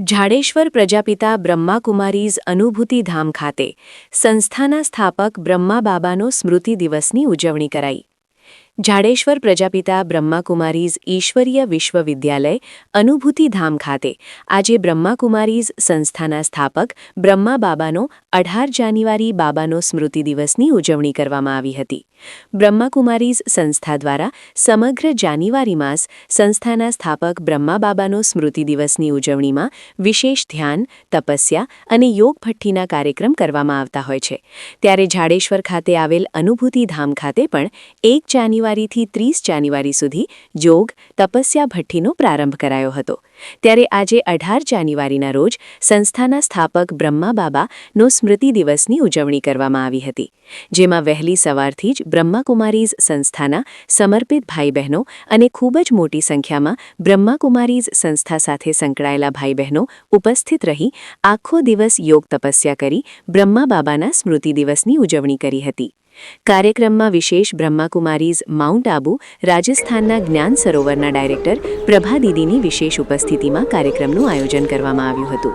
ઝાડેશ્વર પ્રજાપિતા બ્રહ્માકુમારીઝ અનુભૂતિ ધામ ખાતે સંસ્થાના સ્થાપક બ્રહ્મા બાબાનો સ્મૃતિ દિવસની ઉજવણી કરાઈ. ઝાડેશ્વર પ્રજાપિતા બ્રહ્માકુમારીઝ ઈશ્વરીય વિશ્વવિદ્યાલય અનુભૂતિધામ ખાતે. આજે બ્રહ્માકુમારીઝ સંસ્થાના સ્થાપક બ્રહ્મા બાબાનો અઢાર જાન્યુઆરી બાબાનો સ્મૃતિ દિવસની ઉજવણી કરવામાં આવી હતી. બ્રહ્માકુમારીઝ સંસ્થા દ્વારા સમગ્ર જાન્યુઆરી માસ સંસ્થાના સ્થાપક બ્રહ્મા બાબાનો સ્મૃતિ દિવસની ઉજવણીમાં વિશેષ ધ્યાન, તપસ્યા અને યોગ ભઠ્ઠીના કાર્યક્રમ કરવામાં આવતા હોય છે. ત્યારે જાડેશ્વર ખાતે આવેલ અનુભૂતિ ધામ ખાતે પણ એક જાન્યુઆરીથી ત્રીસ જાન્યુઆરી સુધી જોગ, તપસ્યા ભઠ્ઠીનો પ્રારંભ કરાયો હતો. ત્યારે આજે અઢાર જાન્યુઆરીના રોજ સંસ્થાના સ્થાપક બ્રહ્મા બાબાનો સ્મૃતિ દિવસની ઉજવણી કરવામાં આવી હતી, જેમાં વહેલી સવારથી જ બ્રહ્માકુમારીઝ સંસ્થાના સમર્પિત ભાઈ બહેનો અને ખૂબ જ મોટી સંખ્યામાં બ્રહ્માકુમારીઝ સંસ્થા સાથે સંકળાયેલા ભાઈ બહેનો ઉપસ્થિત રહી આખો દિવસ યોગ તપસ્યા કરી બ્રહ્મા બાબાના સ્મૃતિ દિવસની ઉજવણી કરી હતી. કાર્યક્રમમાં વિશેષ બ્રહ્માકુમારીઝ માઉન્ટ આબુ, રાજસ્થાનના જ્ઞાન સરોવરના ડાયરેક્ટર પ્રભા દીદીની વિશેષ ઉપસ્થિતિમાં કાર્યક્રમનું આયોજન કરવામાં આવ્યું હતું.